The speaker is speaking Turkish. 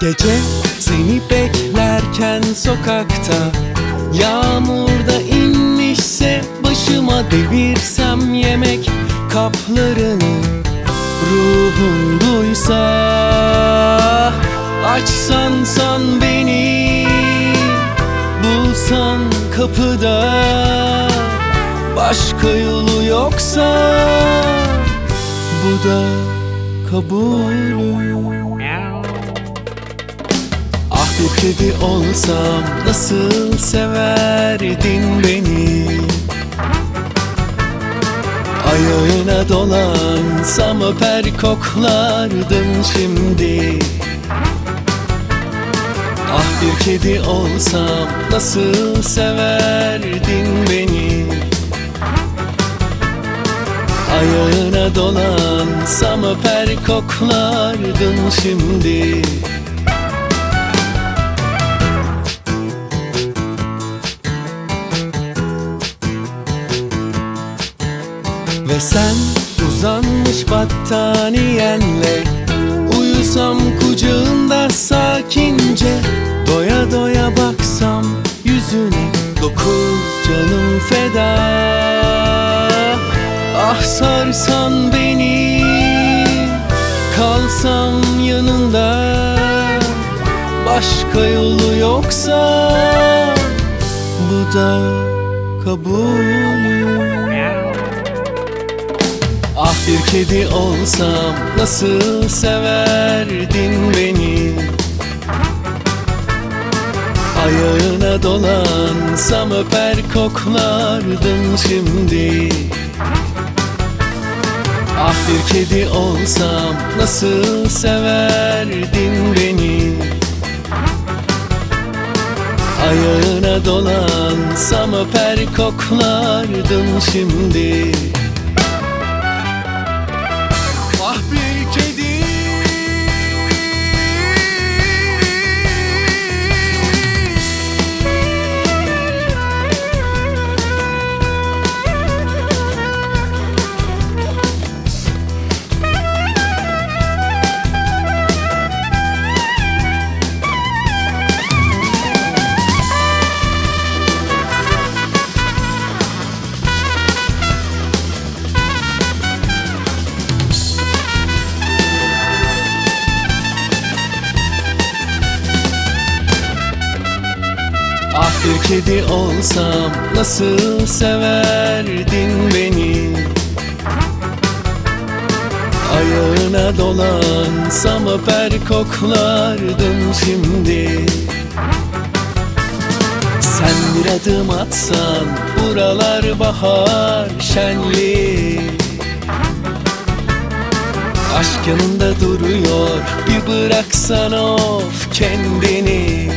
Gece seni beklerken sokakta. Yağmurda inmişse başıma devirsem yemek kaplarını Ruhun duysa. Açsan san beni Bulsan kapıda. Başka yolu yoksa Bu da kabulüm bir kedi olsam nasıl severdin beni? Ayağına dolansam öper koklardın şimdi. Ah bir kedi olsam nasıl severdin beni? Ayağına dolansam öper koklardın şimdi Ve sen uzanmış battaniyenle Uyusam kucağında sakince Doya doya baksam yüzüne Dokuz canım feda. Ah sarsan beni Kalsam yanında Başka yolu yoksa Bu da kabulüm Ah bir kedi olsam nasıl severdin beni? Ayağına dolansam öper koklardın şimdi. Ah bir kedi olsam nasıl severdin beni? Ayağına dolansam öper koklardın şimdi bir kedi olsam nasıl severdin beni? Ayağına dolansam öper koklardın şimdi. Sen bir adım atsan buralar bahar şenliği Aşk yanında duruyor bir bıraksan of kendini